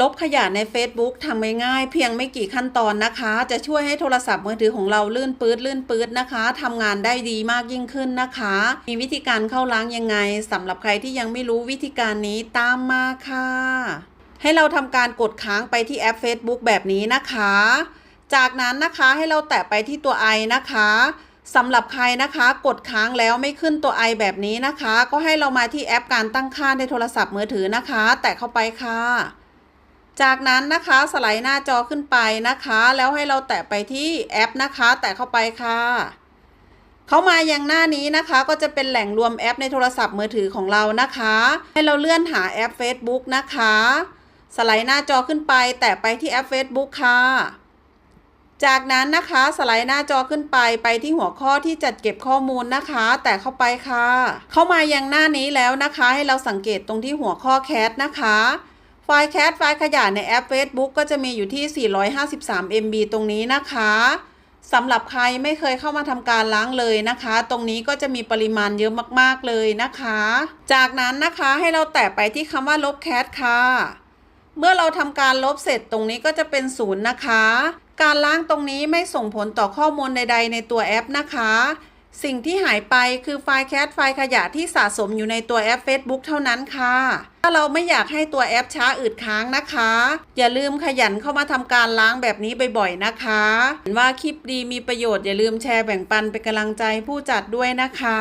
ลบขยะใน Facebook ทำง่ายๆเพียงไม่กี่ขั้นตอนนะคะ จะช่วยให้โทรศัพท์มือถือของเราลื่นปื๊ดลื่นปื๊ดนะคะทำงานได้ดีมากยิ่งขึ้นนะคะ มีวิธีการเข้าล้างยังไงสำหรับใครที่ยังไม่รู้วิธีการนี้ตามมาค่ะ ให้เราทำการกดค้างไปที่แอป Facebook แบบนี้นะคะ จากนั้นนะคะให้เราแตะไปที่ตัว i นะคะสำหรับใครนะคะกดค้างแล้วไม่ขึ้นตัว i แบบนี้นะคะ ก็ให้เรามาที่แอปการตั้งค่าในโทรศัพท์มือถือนะคะ แตะเข้าไปค่ะ จากนั้นนะคะสไลด์หน้าจอขึ้นไปนะคะ แล้วให้เราแตะไปที่แอปนะคะ แตะเข้าไปค่ะเข้ามายังหน้านี้นะคะก็จะเป็นแหล่งรวมแอปในโทรศัพท์มือถือของเรานะคะ ให้เราเลื่อนหาแอป Facebook นะคะ สไลด์หน้าจอขึ้นไป แตะไปที่แอป Facebook ค่ะ จากนั้นนะคะสไลด์หน้าจอขึ้นไปไปที่หัวข้อที่จัดเก็บข้อมูลนะคะ แตะเข้าไปค่ะ เข้ามายังหน้านี้แล้วนะคะ ให้เราสังเกตตรงที่หัวข้อแคสนะคะ ไฟล์แคสไฟล์ขยะในแอป Facebook ก็จะมีอยู่ที่ 453 MB ตรงนี้นะคะสำหรับใครไม่เคยเข้ามาทำการล้างเลยนะคะ ตรงนี้ก็จะมีปริมาณเยอะมากๆเลยนะคะ จากนั้นนะคะให้เราแตะไปที่คำว่าลบแคสค่ะ เมื่อเราทำการลบเสร็จตรงนี้ก็จะเป็นศูนย์นะคะ การล้างตรงนี้ไม่ส่งผลต่อข้อมูลใด ๆ ในตัวแอปนะคะ สิ่งที่หายไปคือไฟล์แคตไฟล์ขยะที่สะสมอยู่ในตัวแอป Facebook เท่านั้นค่ะ ถ้าเราไม่อยากให้ตัวแอปช้าอืดค้างนะคะ อย่าลืมขยันเข้ามาทำการล้างแบบนี้บ่อยๆนะคะเห็นว่าคลิปดีมีประโยชน์อย่าลืมแชร์แบ่งปันเป็นกำลังใจผู้จัดด้วยนะคะ